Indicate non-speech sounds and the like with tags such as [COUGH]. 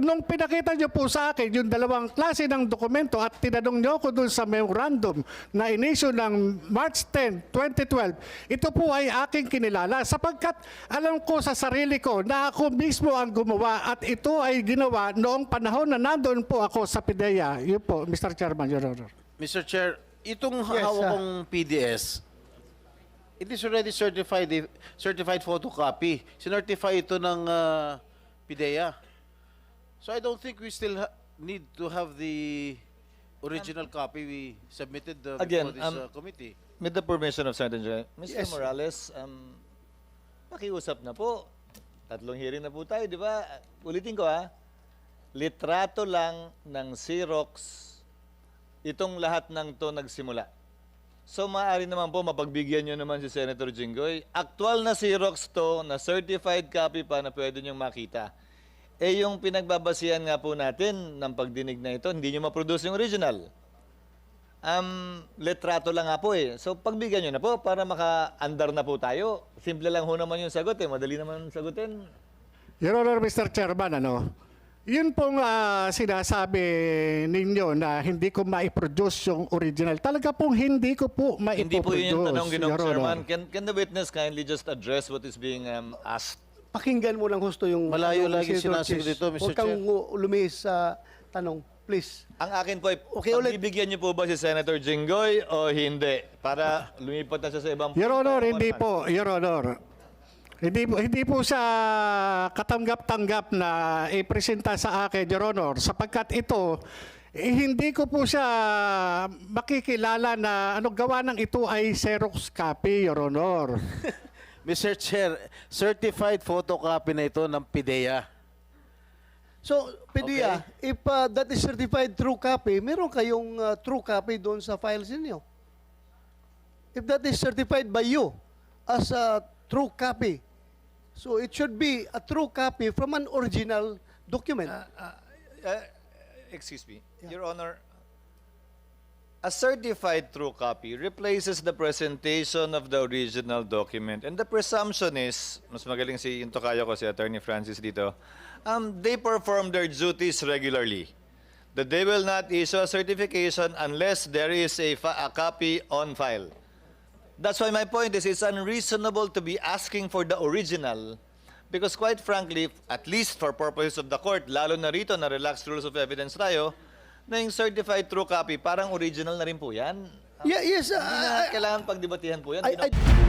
nung pinakita niyo po sa akin yung dalawang klase ng dokumento at tinanong niyo ako dun sa memorandum na inisyo ng March 10, 2012, ito po ay aking kinilala sapagkat alam ko sa sarili ko na ako mismo ang gumawa at ito ay ginawa noong panahon na nandoon po ako sa PIDEA. Yun po, Mr. Chairman, Your Honor. Mr. Chair, itong Yes, hawak kong PDS, it is already certified eh, certified photocopy. Sinertify ito ng ah, PIDEA. So I don't think we still ha- need to have the original copy we submitted uh, Again, before this um, uh, committee. With the permission of Senator General, Mr. Yes. Morales, um, pakiusap na po. Tatlong hearing na po tayo, di ba? Ulitin ko ha. Litrato lang ng Xerox itong lahat ng to nagsimula. So maaari naman po mapagbigyan nyo naman si Senator Jinggoy. Actual na Xerox to, na certified copy pa na pwede nyong makita. Eh yung pinagbabasihan nga po natin ng pagdinig na ito, hindi nyo ma-produce yung original. Um, litrato lang nga po eh. So pagbigyan nyo na po para maka-andar na po tayo. Simple lang ho naman yung sagot eh. Madali naman sagutin. Your Honor, Mr. Chairman, ano, yun pong ah, sinasabi ninyo na hindi ko ma-produce yung original. Talaga pong hindi ko po ma-produce, Hindi po yun yung tanong ginong chairman. Can, can the witness kindly just address what is being um, asked? Pakinggan mo lang husto yung... Malayo yung lagi Chis. dito, Mr. Huwag kang Chair. uh, lumihis sa tanong, please. Ang akin po ay, Okay, ulit. pagbibigyan niyo po ba si Senator Jinggoy o hindi? Para lumipat na siya sa ibang... Your Honor, hindi po, Your Honor. Hindi po, hindi po siya katanggap-tanggap na ipresenta sa akin, Your Honor, sapagkat ito, eh, hindi ko po siya makikilala na ano gawa ng ito ay Xerox copy, Your Honor. [LAUGHS] Mr. Chair, certified photocopy na ito ng PIDEA. So, PDEA, if uh, that is certified true copy, meron kayong uh, true copy doon sa files ninyo. If that is certified by you as a true copy, so it should be a true copy from an original document. Uh, excuse me, Your Honor, a certified true copy replaces the presentation of the original document. And the presumption is, mas magaling si yung tokayo ko, si Attorney Francis dito, um, they perform their duties regularly. That they will not issue a certification unless there is a, a copy on file. That's why my point is it's unreasonable to be asking for the original because quite frankly, at least for purposes of the court, lalo na rito na relaxed rules of evidence tayo, na yung certified true copy, parang original na rin po yan. yeah, yes, uh, Hindi na I- kailangan pagdebatihan po yan. I- Hindi na- I-